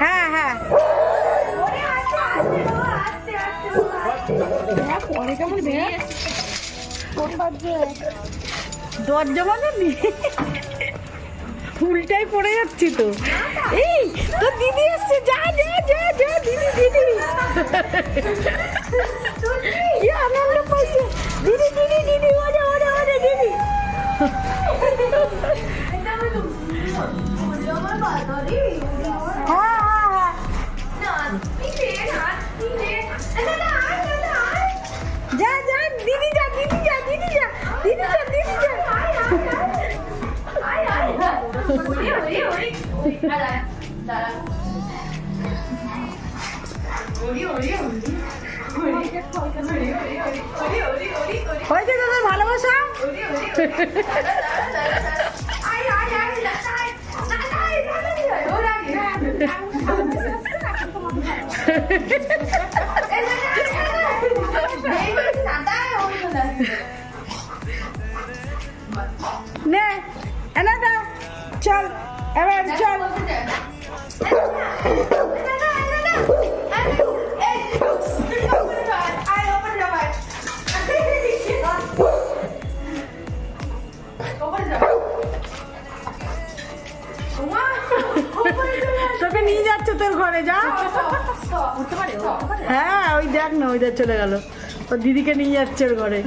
হ্যাঁ হ্যাঁ। দরজা মানে নি ফুলটাই পড়ে যাচ্ছি তো। এই, তোর দিদি এসছে। যা যা যা যা, দিদি দিদি। যা যা দিদি যা ভালোবাসা ne another chal evan chal ওকে নিয়ে যাচ্ছে তোর ঘরে, যা। হ্যাঁ ওই দেখ না, ওই দেখ চলে গেল। ওর দিদিকে নিয়ে যাচ্ছে ওর ঘরে।